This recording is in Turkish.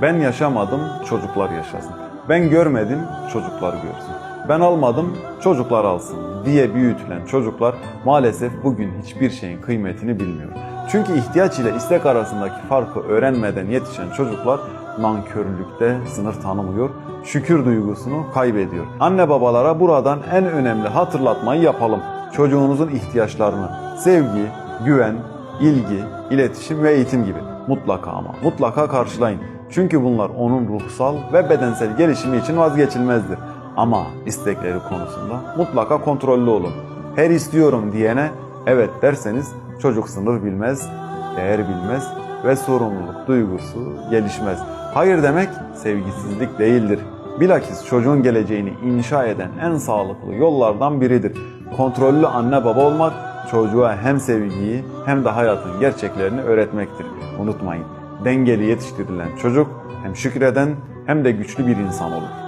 Ben yaşamadım, çocuklar yaşasın. Ben görmedim, çocuklar görsün. Ben almadım, çocuklar alsın diye büyütülen çocuklar maalesef bugün hiçbir şeyin kıymetini bilmiyor. Çünkü ihtiyaç ile istek arasındaki farkı öğrenmeden yetişen çocuklar nankörlükte sınır tanımıyor, şükür duygusunu kaybediyor. Anne babalara buradan en önemli hatırlatmayı yapalım. Çocuğunuzun ihtiyaçlarını, sevgi, güven, ilgi, iletişim ve eğitim gibi mutlaka ama mutlaka karşılayın. Çünkü bunlar onun ruhsal ve bedensel gelişimi için vazgeçilmezdir. Ama istekleri konusunda mutlaka kontrollü olun. Her istiyorum diyene evet derseniz çocuk sınır bilmez, değer bilmez ve sorumluluk duygusu gelişmez. Hayır demek sevgisizlik değildir. Bilakis çocuğun geleceğini inşa eden en sağlıklı yollardan biridir. Kontrollü anne baba olmak çocuğa hem sevgiyi hem de hayatın gerçeklerini öğretmektir. Unutmayın, dengeli yetiştirilen çocuk hem şükreden hem de güçlü bir insan olur.